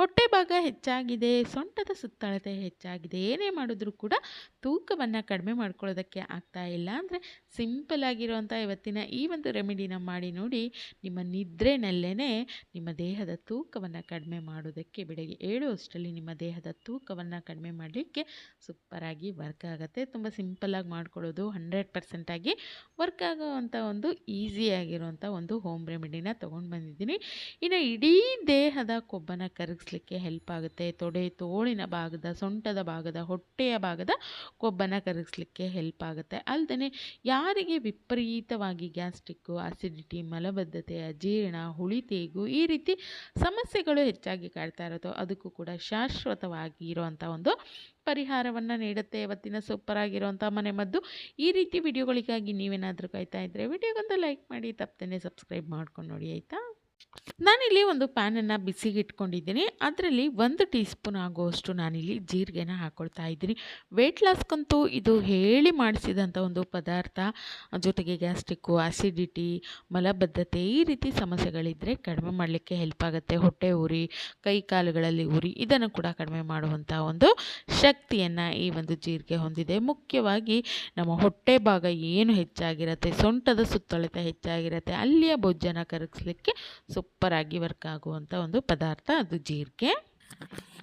ಹೊಟ್ಟೆ ಭಾಗ ಹೆಚ್ಚಾಗಿದೆ, ಸೊಂಟದ ಸುತ್ತಳತೆ ಹೆಚ್ಚಾಗಿದೆ, ಏನೇ ಮಾಡಿದ್ರೂ ಕೂಡ ತೂಕವನ್ನು ಕಡಿಮೆ ಮಾಡ್ಕೊಳ್ಳೋದಕ್ಕೆ ಆಗ್ತಾ ಇಲ್ಲ ಅಂದರೆ ಸಿಂಪಲ್ ಆಗಿರುವಂಥ ಇವತ್ತಿನ ಈ ಒಂದು ರೆಮಿಡಿನ ಮಾಡಿ ನೋಡಿ ನಿಮ್ಮ ನಿದ್ರೆನಲ್ಲೇ ನಿಮ್ಮ ದೇಹದ ತೂಕವನ್ನು ಕಡಿಮೆ ಮಾಡೋದಕ್ಕೆ ಬೆಳಗ್ಗೆ ಏಳು ಅಷ್ಟರಲ್ಲಿ ನಿಮ್ಮ ದೇಹದ ತೂಕವನ್ನು ಕಡಿಮೆ ಮಾಡಲಿಕ್ಕೆ ಸೂಪರಾಗಿ ವರ್ಕ್ ಆಗುತ್ತೆ. ತುಂಬ ಸಿಂಪಲ್ಲಾಗಿ ಮಾಡ್ಕೊಳ್ಳೋದು ಹಂಡ್ರೆಡ್ ಪರ್ಸೆಂಟಾಗಿ ವರ್ಕ್ ಆಗೋವಂಥ ಒಂದು ಈಸಿಯಾಗಿರುವಂಥ ಒಂದು ಹೋಮ್ ರೆಮಿಡಿನ ತೊಗೊಂಡು ಬಂದಿದ್ದೀನಿ. ಇನ್ನು ಇಡೀ ದೇಹದ ಕೊಬ್ಬನ್ನು ಕರಗಿಸ್ಲಿಕ್ಕೆ ಹೆಲ್ಪ್ ಆಗುತ್ತೆ. ತೊಡೆ ತೋಳಿನ ಭಾಗದ, ಸೊಂಟದ ಭಾಗದ, ಹೊಟ್ಟೆಯ ಭಾಗದ ಕೊಬ್ಬನ್ನು ಕರಗಿಸ್ಲಿಕ್ಕೆ ಹೆಲ್ಪ್ ಆಗುತ್ತೆ. ಅಲ್ಲದೆ ಯಾರಿಗೆ ವಿಪರೀತವಾಗಿ ಗ್ಯಾಸ್ಟ್ರಿಕ್ಕು ಅಸಿಡಿಟಿ ಮಲಬದ್ಧತೆ, ಅಜೀರ್ಣ ಹುಳಿತೇಗು ಈ ರೀತಿ ಸಮಸ್ಯೆಗಳು ಹೆಚ್ಚಾಗಿ ಕಾಡ್ತಾ ಇರೋದು ಅದಕ್ಕೂ ಕೂಡ ಶಾಶ್ವತವಾಗಿ ಇರುವಂಥ ಒಂದು ಪರಿಹಾರವನ್ನು ನೀಡುತ್ತೆ. ಇವತ್ತಿನ ಸೂಪರ್ ಆಗಿರುವಂಥ ಮನೆಮದ್ದು ಈ ರೀತಿ ವಿಡಿಯೋಗಳಿಗಾಗಿ ನೀವೇನಾದರೂ ಕಾಯ್ತಾ ಇದ್ದರೆ ವಿಡಿಯೋಗೊಂದು ಲೈಕ್ ಮಾಡಿ, ತಪ್ಪದೇ ಸಬ್ಸ್ಕ್ರೈಬ್ ಮಾಡ್ಕೊಂಡು ನೋಡಿ, ಆಯಿತಾ? ನಾನಿಲ್ಲಿ ಒಂದು ಪ್ಯಾನನ್ನು ಬಿಸಿಗೆ ಇಟ್ಕೊಂಡಿದ್ದೀನಿ ಅದರಲ್ಲಿ ಒಂದು ಟೀ ಸ್ಪೂನ್ ಆಗುವಷ್ಟು ನಾನಿಲ್ಲಿ ಜೀರಿಗೆನ ಹಾಕ್ಕೊಳ್ತಾ ಇದ್ದೀನಿ. ವೆಯ್ಟ್ ಲಾಸ್ಗಂತೂ ಇದು ಹೇಳಿ ಮಾಡಿಸಿದಂಥ ಒಂದು ಪದಾರ್ಥ. ಜೊತೆಗೆ ಗ್ಯಾಸ್ಟ್ರಿಕ್ಕು ಆಸಿಡಿಟಿ ಮಲಬದ್ಧತೆ ಈ ರೀತಿ ಸಮಸ್ಯೆಗಳಿದ್ದರೆ ಕಡಿಮೆ ಮಾಡಲಿಕ್ಕೆ ಹೆಲ್ಪ್ ಆಗುತ್ತೆ. ಹೊಟ್ಟೆ ಉರಿ, ಕೈ ಕಾಲುಗಳಲ್ಲಿ ಉರಿ ಇದನ್ನು ಕೂಡ ಕಡಿಮೆ ಮಾಡುವಂಥ ಒಂದು ಶಕ್ತಿಯನ್ನು ಈ ಒಂದು ಜೀರಿಗೆ ಹೊಂದಿದೆ. ಮುಖ್ಯವಾಗಿ ನಮ್ಮ ಹೊಟ್ಟೆ ಭಾಗ ಏನು ಹೆಚ್ಚಾಗಿರುತ್ತೆ, ಸೊಂಟದ ಸುತ್ತಳತೆ ಹೆಚ್ಚಾಗಿರುತ್ತೆ, ಅಲ್ಲಿಯ ಬೊಜ್ಜನ್ನು ಕರಗಿಸ್ಲಿಕ್ಕೆ ಸೂಪರಾಗಿ ವರ್ಕ್ ಆಗುವಂಥ ಒಂದು ಪದಾರ್ಥ ಅದು ಜೀರಿಗೆ.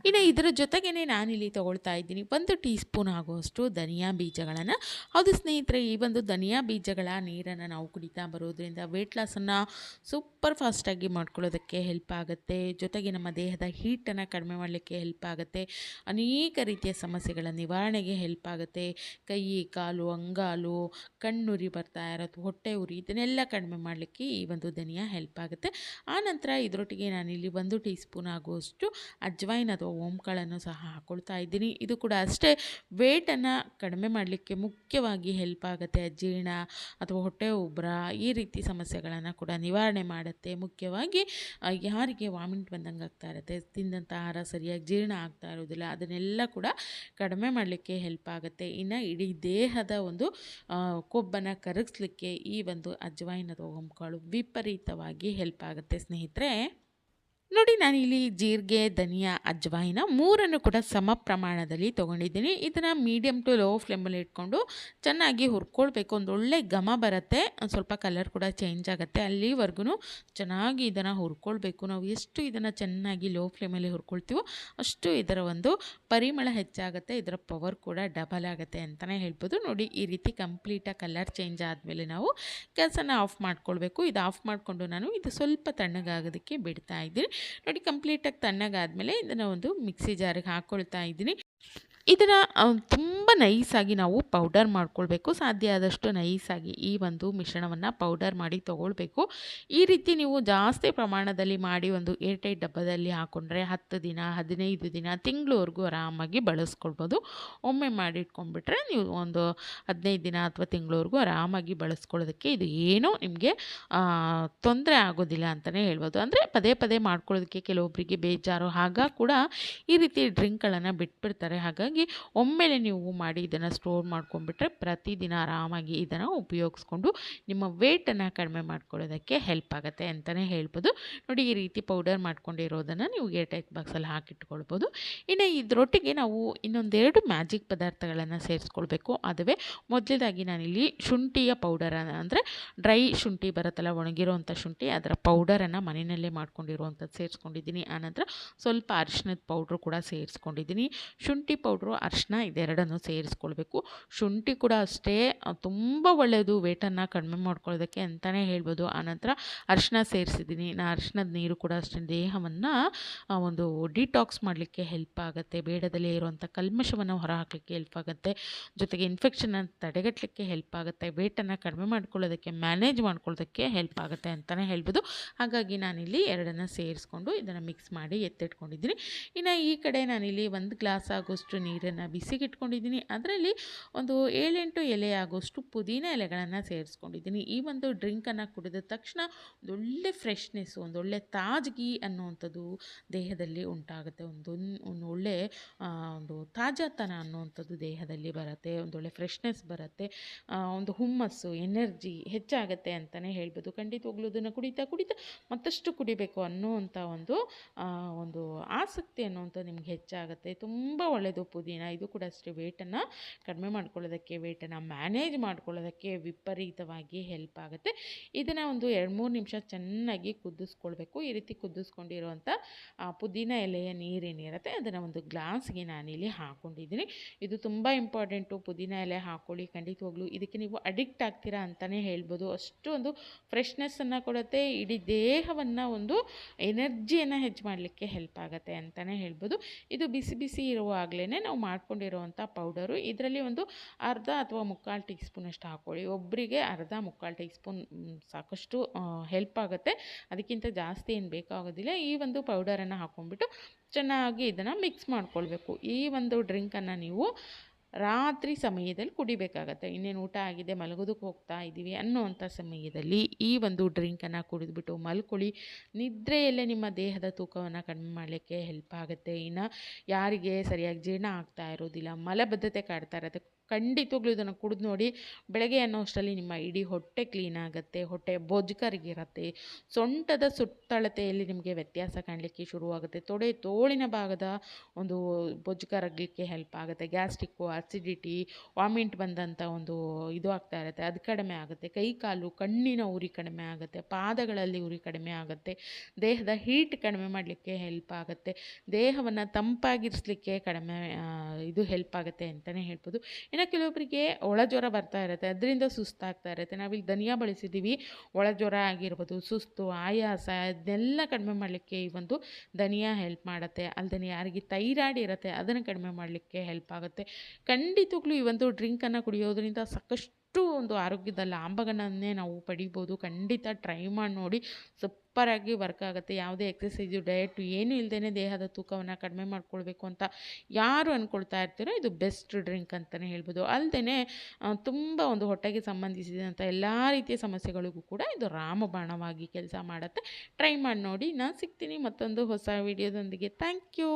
ಇನ್ನು ಇದರ ಜೊತೆಗೇ ನಾನಿಲ್ಲಿ ತೊಗೊಳ್ತಾ ಇದ್ದೀನಿ. ಒಂದು ಟೀ ಸ್ಪೂನ್ ಆಗುವಷ್ಟು ಧನಿಯಾ ಬೀಜಗಳನ್ನು. ಹೌದು ಸ್ನೇಹಿತರೆ, ಈ ಒಂದು ಧನಿಯಾ ಬೀಜಗಳ ನೀರನ್ನು ನಾವು ಕುಡಿತಾ ಬರೋದ್ರಿಂದ ವೆಯ್ಟ್ ಲಾಸನ್ನು ಸೂಪರ್ ಫಾಸ್ಟಾಗಿ ಮಾಡ್ಕೊಳ್ಳೋದಕ್ಕೆ ಹೆಲ್ಪ್ ಆಗುತ್ತೆ. ಜೊತೆಗೆ ನಮ್ಮ ದೇಹದ ಹೀಟನ್ನು ಕಡಿಮೆ ಮಾಡಲಿಕ್ಕೆ ಹೆಲ್ಪ್ ಆಗುತ್ತೆ. ಅನೇಕ ರೀತಿಯ ಸಮಸ್ಯೆಗಳ ನಿವಾರಣೆಗೆ ಹೆಲ್ಪ್ ಆಗುತ್ತೆ. ಕೈ, ಕಾಲು, ಅಂಗಾಲು, ಕಣ್ಣುರಿ ಬರ್ತಾ ಇರೋದು, ಹೊಟ್ಟೆ ಉರಿ ಇದನ್ನೆಲ್ಲ ಕಡಿಮೆ ಮಾಡಲಿಕ್ಕೆ ಈ ಒಂದು ಧನಿಯಾ ಹೆಲ್ಪ್ ಆಗುತ್ತೆ. ಆನಂತರ ಇದರೊಟ್ಟಿಗೆ ನಾನಿಲ್ಲಿ ಒಂದು ಟೀ ಸ್ಪೂನ್ ಆಗುವಷ್ಟು ಅಜ್ವೈನ್ ಅಥವಾ ಓಂಕಾಳನ್ನು ಸಹ ಹಾಕ್ಕೊಳ್ತಾ ಇದ್ದೀನಿ. ಇದು ಕೂಡ ಅಷ್ಟೇ, ವೇಟನ್ನು ಕಡಿಮೆ ಮಾಡಲಿಕ್ಕೆ ಮುಖ್ಯವಾಗಿ ಹೆಲ್ಪ್ ಆಗುತ್ತೆ. ಅಜೀರ್ಣ ಅಥವಾ ಹೊಟ್ಟೆ ಉಬ್ಬರ ಈ ರೀತಿ ಸಮಸ್ಯೆಗಳನ್ನು ಕೂಡ ನಿವಾರಣೆ ಮಾಡುತ್ತೆ. ಮುಖ್ಯವಾಗಿ ಯಾರಿಗೆ ವಾಮಿಟ್ ಬಂದಂಗೆ ಆಗ್ತಾ ಇರುತ್ತೆ, ತಿಂದಂಥ ಆಹಾರ ಸರಿಯಾಗಿ ಜೀರ್ಣ ಆಗ್ತಾ ಇರೋದಿಲ್ಲ, ಅದನ್ನೆಲ್ಲ ಕೂಡ ಕಡಿಮೆ ಮಾಡಲಿಕ್ಕೆ ಹೆಲ್ಪ್ ಆಗುತ್ತೆ. ಇನ್ನು ಇಡೀ ದೇಹದ ಒಂದು ಕೊಬ್ಬನ್ನು ಕರಗಿಸ್ಲಿಕ್ಕೆ ಈ ಒಂದು ಅಜ್ವಾಯಿನದ ಅಥವಾ ವಿಪರೀತವಾಗಿ ಹೆಲ್ಪ್ ಆಗುತ್ತೆ. ಸ್ನೇಹಿತರೆ ನೋಡಿ, ನಾನಿಲ್ಲಿ ಜೀರಿಗೆ, ಧನಿಯಾ ಅಜ್ವಾಯಿನ ಮೂರನ್ನು ಕೂಡ ಸಮ ಪ್ರಮಾಣದಲ್ಲಿ ತೊಗೊಂಡಿದ್ದೀನಿ. ಇದನ್ನು ಮೀಡಿಯಮ್ ಟು ಲೋ ಫ್ಲೇಮಲ್ಲಿ ಇಟ್ಕೊಂಡು ಚೆನ್ನಾಗಿ ಹುರ್ಕೊಳ್ಬೇಕು. ಒಂದು ಒಳ್ಳೆ ಘಮ ಬರುತ್ತೆ. ಸ್ವಲ್ಪ ಕಲರ್ ಕೂಡ ಚೇಂಜ್ ಆಗುತ್ತೆ. ಅಲ್ಲಿವರೆಗೂ ಚೆನ್ನಾಗಿ ಇದನ್ನು ಹುರ್ಕೊಳ್ಬೇಕು. ನಾವು ಎಷ್ಟು ಇದನ್ನು ಚೆನ್ನಾಗಿ ಲೋ ಫ್ಲೇಮಲ್ಲಿ ಹುರ್ಕೊಳ್ತೀವೋ ಅಷ್ಟು ಇದರ ಒಂದು ಪರಿಮಳ ಹೆಚ್ಚಾಗುತ್ತೆ. ಇದರ ಪವರ್ ಕೂಡ ಡಬಲ್ ಆಗುತ್ತೆ ಅಂತಲೇ ಹೇಳ್ಬೋದು. ನೋಡಿ, ಈ ರೀತಿ ಕಂಪ್ಲೀಟಾಗಿ ಕಲರ್ ಚೇಂಜ್ ಆದಮೇಲೆ ನಾವು ಕೆಲಸನ ಆಫ್ ಮಾಡ್ಕೊಳ್ಬೇಕು. ಇದು ಆಫ್ ಮಾಡಿಕೊಂಡು ನಾನು ಇದು ಸ್ವಲ್ಪ ತಣ್ಣಗಾಗೋದಕ್ಕೆ ಬಿಡ್ತಾ ಇದ್ದೀನಿ. ನೋಡಿ ಕಂಪ್ಲೀಟಾಗಿ ತಣ್ಣಗಾದಮೇಲೆ ಇದನ್ನು ಒಂದು ಮಿಕ್ಸಿ ಜಾರಿಗೆ ಹಾಕ್ಕೊಳ್ತಾ ಇದ್ದೀನಿ. ಇದನ್ನು ತುಂಬ ನೈಸಾಗಿ ನಾವು ಪೌಡರ್ ಮಾಡ್ಕೊಳ್ಬೇಕು. ಸಾಧ್ಯ ಆದಷ್ಟು ನೈಸಾಗಿ ಈ ಒಂದು ಮಿಶ್ರಣವನ್ನು ಪೌಡರ್ ಮಾಡಿ ತೊಗೊಳ್ಬೇಕು. ಈ ರೀತಿ ನೀವು ಜಾಸ್ತಿ ಪ್ರಮಾಣದಲ್ಲಿ ಮಾಡಿ ಒಂದು ಏರ್ಟೈಟ್ ಡಬ್ಬದಲ್ಲಿ ಹಾಕ್ಕೊಂಡ್ರೆ ಹತ್ತು ದಿನ, ಹದಿನೈದು ದಿನ, ತಿಂಗಳವರೆಗೂ ಆರಾಮಾಗಿ ಬಳಸ್ಕೊಳ್ಬೋದು. ಒಮ್ಮೆ ಮಾಡಿಟ್ಕೊಂಡ್ಬಿಟ್ರೆ ನೀವು ಒಂದು ಹದಿನೈದು ದಿನ ಅಥವಾ ತಿಂಗಳವರೆಗೂ ಆರಾಮಾಗಿ ಬಳಸ್ಕೊಳ್ಳೋದಕ್ಕೆ ಇದು ಏನೂ ನಿಮಗೆ ತೊಂದರೆ ಆಗೋದಿಲ್ಲ ಅಂತಲೇ ಹೇಳ್ಬೋದು. ಅಂದರೆ ಪದೇ ಪದೇ ಮಾಡ್ಕೊಳ್ಳೋದಕ್ಕೆ ಕೆಲವೊಬ್ಬರಿಗೆ ಬೇಜಾರು. ಆಗ ಕೂಡ ಈ ರೀತಿ ಡ್ರಿಂಕ್ಗಳನ್ನು ಬಿಟ್ಬಿಡ್ತಾರೆ. ಹಾಗಾಗಿ ಒಮ್ಮೆಲೆ ನೀವು ಮಾಡಿ ಇದನ್ನು ಸ್ಟೋರ್ ಮಾಡ್ಕೊಂಡ್ಬಿಟ್ರೆ ಪ್ರತಿದಿನ ಆರಾಮಾಗಿ ಇದನ್ನು ಉಪಯೋಗಿಸ್ಕೊಂಡು ನಿಮ್ಮ ವೇಟನ್ನು ಕಡಿಮೆ ಮಾಡ್ಕೊಳ್ಳೋದಕ್ಕೆ ಹೆಲ್ಪ್ ಆಗುತ್ತೆ ಅಂತಲೇ ಹೇಳ್ಬೋದು. ನೋಡಿ ಈ ರೀತಿ ಪೌಡರ್ ಮಾಡ್ಕೊಂಡಿರೋದನ್ನು ನೀವು ಏರ್ ಟೈಟ್ ಬಾಕ್ಸಲ್ಲಿ ಹಾಕಿಟ್ಕೊಳ್ಬೋದು. ಇನ್ನು ಇದರೊಟ್ಟಿಗೆ ನಾವು ಇನ್ನೊಂದೆರಡು ಮ್ಯಾಜಿಕ್ ಪದಾರ್ಥಗಳನ್ನು ಸೇರಿಸ್ಕೊಳ್ಬೇಕು. ಅದುವೇ ಮೊದಲೇದಾಗಿ ನಾನಿಲ್ಲಿ ಶುಂಠಿಯ ಪೌಡರ್ ಅಂದರೆ ಡ್ರೈ ಶುಂಠಿ ಬರುತ್ತಲ್ಲ ಒಣಗಿರೋವಂಥ ಶುಂಠಿ ಅದರ ಪೌಡರನ್ನು ಮನೆಯಲ್ಲೇ ಮಾಡ್ಕೊಂಡಿರುವಂಥದ್ದು ಸೇರಿಸ್ಕೊಂಡಿದ್ದೀನಿ. ಆನಂತರ ಸ್ವಲ್ಪ ಅರಿಶಿನದ ಪೌಡ್ರು ಕೂಡ ಸೇರಿಸ್ಕೊಂಡಿದ್ದೀನಿ. ಶುಂಠಿ ಪೌಡ್ರು ಅರಿಶಿನ ಇದೆರಡನ್ನು ಸೇರಿಸ್ಕೊಳ್ಬೇಕು. ಶುಂಠಿ ಕೂಡ ಅಷ್ಟೇ ತುಂಬ ಒಳ್ಳೆಯದು ವೇಟನ್ನು ಕಡಿಮೆ ಮಾಡ್ಕೊಳ್ಳೋದಕ್ಕೆ ಅಂತಲೇ ಹೇಳ್ಬೋದು. ಆನಂತರ ಅರಿಶಿನ ಸೇರಿಸಿದ್ದೀನಿ. ನಾ ಅರಿಶಿನದ ನೀರು ಕೂಡ ಅಷ್ಟೇ, ದೇಹವನ್ನು ಒಂದು ಡಿಟಾಕ್ಸ್ ಮಾಡಲಿಕ್ಕೆ ಹೆಲ್ಪ್ ಆಗುತ್ತೆ. ಬೇಡದಲ್ಲಿ ಇರುವಂಥ ಕಲ್ಮಶವನ್ನು ಹೊರಹಾಕಲಿಕ್ಕೆ ಹೆಲ್ಪ್ ಆಗುತ್ತೆ. ಜೊತೆಗೆ ಇನ್ಫೆಕ್ಷನನ್ನು ತಡೆಗಟ್ಟಲಿಕ್ಕೆ ಹೆಲ್ಪ್ ಆಗುತ್ತೆ. ವೇಟನ್ನು ಕಡಿಮೆ ಮಾಡ್ಕೊಳ್ಳೋದಕ್ಕೆ, ಮ್ಯಾನೇಜ್ ಮಾಡ್ಕೊಳ್ಳೋದಕ್ಕೆ ಹೆಲ್ಪ್ ಆಗುತ್ತೆ ಅಂತಲೇ ಹೇಳ್ಬೋದು. ಹಾಗಾಗಿ ನಾನಿಲ್ಲಿ ಎರಡನ್ನು ಸೇರಿಸ್ಕೊಂಡು ಇದನ್ನು ಮಿಕ್ಸ್ ಮಾಡಿ ಎತ್ತಿಟ್ಕೊಂಡಿದ್ದೀನಿ. ಇನ್ನು ಈ ಕಡೆ ನಾನಿಲ್ಲಿ ಒಂದು ಗ್ಲಾಸ್ ಆಗೋಷ್ಟು ನೀರನ್ನು ಬಿಸಿಗಿಟ್ಕೊಂಡಿದ್ದೀನಿ. ಅದರಲ್ಲಿ ಒಂದು ಏಳೆಂಟು ಎಲೆ ಆಗೋಷ್ಟು ಪುದೀನ ಎಲೆಗಳನ್ನು ಸೇರಿಸ್ಕೊಂಡಿದ್ದೀನಿ. ಈ ಒಂದು ಡ್ರಿಂಕನ್ನು ಕುಡಿದ ತಕ್ಷಣ ಒಂದೊಳ್ಳೆ ಫ್ರೆಶ್ನೆಸ್ಸು ಒಂದೊಳ್ಳೆ ತಾಜ್ಗಿ ಅನ್ನುವಂಥದ್ದು ದೇಹದಲ್ಲಿ ಉಂಟಾಗುತ್ತೆ. ಒಂದು ಒಳ್ಳೆ ಒಂದು ತಾಜಾತನ ಅನ್ನುವಂಥದ್ದು ದೇಹದಲ್ಲಿ ಬರುತ್ತೆ. ಒಂದೊಳ್ಳೆ ಫ್ರೆಶ್ನೆಸ್ ಬರುತ್ತೆ. ಒಂದು ಹುಮ್ಮಸ್ಸು, ಎನರ್ಜಿ ಹೆಚ್ಚಾಗುತ್ತೆ ಅಂತಲೇ ಹೇಳ್ಬೋದು. ಖಂಡಿತವಾಗ್ಲೂ ಅದನ್ನು ಕುಡಿತಾ ಕುಡಿತಾ ಮತ್ತಷ್ಟು ಕುಡಿಬೇಕು ಅನ್ನುವಂಥ ಒಂದು ಒಂದು ಆಸಕ್ತಿ ಅನ್ನುವಂಥದ್ದು ನಿಮ್ಗೆ ಹೆಚ್ಚಾಗುತ್ತೆ. ತುಂಬ ಒಳ್ಳೆಯದು ಪುದೀನ ಇದು ಕೂಡ ಅಷ್ಟೇ ವೇಟನ್ನು ಕಡಿಮೆ ಮಾಡ್ಕೊಳ್ಳೋದಕ್ಕೆ ವೇಟನ್ನು ಮ್ಯಾನೇಜ್ ಮಾಡ್ಕೊಳ್ಳೋದಕ್ಕೆ ವಿಪರೀತವಾಗಿ ಹೆಲ್ಪ್ ಆಗುತ್ತೆ. ಇದನ್ನು ಒಂದು ಎರಡು ಮೂರು ನಿಮಿಷ ಚೆನ್ನಾಗಿ ಕುದಿಸ್ಕೊಳ್ಬೇಕು. ಈ ರೀತಿ ಕುದಿಸ್ಕೊಂಡಿರುವಂಥ ಪುದೀನ ಎಲೆಯ ನೀರೇನಿರುತ್ತೆ ಅದನ್ನು ಒಂದು ಗ್ಲಾಸ್ಗೆ ನಾನಿಲ್ಲಿ ಹಾಕ್ಕೊಂಡಿದ್ದೀನಿ ಇದು ತುಂಬ ಇಂಪಾರ್ಟೆಂಟು ಪುದೀನ ಎಲೆ ಹಾಕ್ಕೊಳ್ಳಿ ಖಂಡಿತವಾಗ್ಲೂ ಇದಕ್ಕೆ ನೀವು ಅಡಿಕ್ಟ್ ಆಗ್ತೀರಾ ಅಂತಲೇ ಹೇಳ್ಬೋದು. ಅಷ್ಟು ಒಂದು ಫ್ರೆಶ್ನೆಸ್ಸನ್ನು ಕೊಡುತ್ತೆ. ಇಡೀ ದೇಹವನ್ನು ಒಂದು ಎನರ್ಜಿಯನ್ನು ಹೆಚ್ಚು ಮಾಡಲಿಕ್ಕೆ ಹೆಲ್ಪ್ ಆಗುತ್ತೆ ಅಂತಲೇ ಹೇಳ್ಬೋದು. ಇದು ಬಿಸಿ ಬಿಸಿ ಇರುವಾಗಲೇ ನಾವು ಮಾಡ್ಕೊಂಡಿರುವಂಥ ಪೌಡರು. ಇದರಲ್ಲಿ ಒಂದು ಅರ್ಧ ಅಥವಾ ಮುಕ್ಕಾಲು ಟೀ ಸ್ಪೂನಷ್ಟು ಹಾಕ್ಕೊಳ್ಳಿ. ಒಬ್ಬರಿಗೆ ಅರ್ಧ, ಮುಕ್ಕಾಲು ಟೀ ಸ್ಪೂನ್ ಸಾಕಷ್ಟು ಹೆಲ್ಪ್ ಆಗುತ್ತೆ. ಅದಕ್ಕಿಂತ ಜಾಸ್ತಿ ಏನು ಬೇಕಾಗೋದಿಲ್ಲ. ಈ ಒಂದು ಪೌಡರನ್ನು ಹಾಕ್ಕೊಂಡ್ಬಿಟ್ಟು ಚೆನ್ನಾಗಿ ಇದನ್ನು ಮಿಕ್ಸ್ ಮಾಡ್ಕೊಳ್ಬೇಕು. ಈ ಒಂದು ಡ್ರಿಂಕನ್ನು ನೀವು ರಾತ್ರಿ ಸಮಯದಲ್ಲಿ ಕುಡಿಬೇಕಾಗತ್ತೆ. ಇನ್ನೇನು ಊಟ ಆಗಿದೆ, ಮಲಗೋದಕ್ಕೆ ಹೋಗ್ತಾ ಇದ್ದೀವಿ ಅನ್ನೋವಂಥ ಸಮಯದಲ್ಲಿ ಈ ಒಂದು ಡ್ರಿಂಕನ್ನು ಕುಡಿದ್ಬಿಟ್ಟು ಮಲ್ಕೊಳ್ಳಿ. ನಿದ್ರೆಯಲ್ಲೇ ನಿಮ್ಮ ದೇಹದ ತೂಕವನ್ನು ಕಡಿಮೆ ಮಾಡಲಿಕ್ಕೆ ಹೆಲ್ಪ್ ಆಗುತ್ತೆ. ಇನ್ನು ಯಾರಿಗೆ ಸರಿಯಾಗಿ ಜೀರ್ಣ ಆಗ್ತಾ ಇರೋದಿಲ್ಲ, ಮಲಬದ್ಧತೆ ಕಾಡ್ತಾ ಇರುತ್ತೆ ಖಂಡಿತವಾಗ್ಲೂ ಇದನ್ನು ಕುಡಿದು ನೋಡಿ ಬೆಳಗ್ಗೆ ಅನ್ನೋ ಅಷ್ಟರಲ್ಲಿ ನಿಮ್ಮ ಇಡೀ ಹೊಟ್ಟೆ ಕ್ಲೀನ್ ಆಗುತ್ತೆ, ಹೊಟ್ಟೆ ಬೊಜ್ಕರಿಗಿರುತ್ತೆ ಸೊಂಟದ ಸುತ್ತಳತೆಯಲ್ಲಿ ನಿಮಗೆ ವ್ಯತ್ಯಾಸ ಕಾಣಲಿಕ್ಕೆ ಶುರುವಾಗುತ್ತೆ. ತೊಡೆ ತೋಳಿನ ಭಾಗದ ಒಂದು ಬೊಜ್ಕರಗಲಿಕ್ಕೆ ಹೆಲ್ಪ್ ಆಗುತ್ತೆ. ಗ್ಯಾಸ್ಟಿಕ್ಕು ಅಸಿಡಿಟಿ ವಾಮಿಂಟ್ ಬಂದಂಥ ಒಂದು ಇದು ಆಗ್ತಾ ಇರುತ್ತೆ. ಅದು ಕಡಿಮೆ ಆಗುತ್ತೆ. ಕೈ ಕಾಲು, ಕಣ್ಣಿನ ಉರಿ ಕಡಿಮೆ ಆಗುತ್ತೆ. ಪಾದಗಳಲ್ಲಿ ಉರಿ ಕಡಿಮೆ ಆಗುತ್ತೆ. ದೇಹದ ಹೀಟ್ ಕಡಿಮೆ ಮಾಡಲಿಕ್ಕೆ ಹೆಲ್ಪ್ ಆಗುತ್ತೆ. ದೇಹವನ್ನು ತಂಪಾಗಿರಿಸಲಿಕ್ಕೆ ಕಡಿಮೆ ಇದು ಹೆಲ್ಪ್ ಆಗುತ್ತೆ ಅಂತಲೇ ಹೇಳ್ಬೋದು. ಇನ್ನು ಕೆಲವೊಬ್ಬರಿಗೆ ಒಳ ಜ್ವರ ಬರ್ತಾ ಇರುತ್ತೆ, ಅದರಿಂದ ಸುಸ್ತಾಗ್ತಾ ಇರುತ್ತೆ. ನಾವಿಲ್ಲಿ ಧನಿಯಾ ಬಳಸಿದ್ದೀವಿ. ಒಳ ಜ್ವರ ಆಗಿರ್ಬೋದು, ಸುಸ್ತು, ಆಯಾಸ ಅದನ್ನೆಲ್ಲ ಕಡಿಮೆ ಮಾಡಲಿಕ್ಕೆ ಈ ಒಂದು ಧನಿಯಾ ಹೆಲ್ಪ್ ಮಾಡುತ್ತೆ. ಅಲ್ಲದೆ ಯಾರಿಗೆ ಥೈರಾಯ್ಡ್ ಇರುತ್ತೆ, ಅದನ್ನು ಕಡಿಮೆ ಮಾಡಲಿಕ್ಕೆ ಹೆಲ್ಪ್ ಆಗುತ್ತೆ. ಖಂಡಿತವಾಗ್ಲೂ ಈ ಒಂದು ಡ್ರಿಂಕನ್ನು ಕುಡಿಯೋದ್ರಿಂದ ಸಾಕಷ್ಟು ಒಂದು ಆರೋಗ್ಯದ ಲಾಭಗಳನ್ನೇ ನಾವು ಪಡಿಬೋದು. ಖಂಡಿತ ಟ್ರೈ ಮಾಡಿ ನೋಡಿ. ಸೂಪರಾಗಿ ವರ್ಕ್ ಆಗುತ್ತೆ. ಯಾವುದೇ ಎಕ್ಸಸೈಸು ಡಯಟು ಏನೂ ಇಲ್ಲದೇ ದೇಹದ ತೂಕವನ್ನು ಕಡಿಮೆ ಮಾಡ್ಕೊಳ್ಬೇಕು ಅಂತ ಯಾರು ಅಂದ್ಕೊಳ್ತಾ ಇರ್ತೀರೋ ಇದು ಬೆಸ್ಟ್ ಡ್ರಿಂಕ್ ಅಂತಲೇ ಹೇಳ್ಬೋದು. ಅಲ್ಲದೆ ತುಂಬ ಒಂದು ಹೊಟ್ಟೆಗೆ ಸಂಬಂಧಿಸಿದಂಥ ಎಲ್ಲ ರೀತಿಯ ಸಮಸ್ಯೆಗಳಿಗೂ ಕೂಡ ಇದು ರಾಮಬಾಣವಾಗಿ ಕೆಲಸ ಮಾಡುತ್ತೆ. ಟ್ರೈ ಮಾಡಿ ನೋಡಿ. ನಾನು ಸಿಗ್ತೀನಿ ಮತ್ತೊಂದು ಹೊಸ ವಿಡಿಯೋದೊಂದಿಗೆ ಥ್ಯಾಂಕ್ ಯು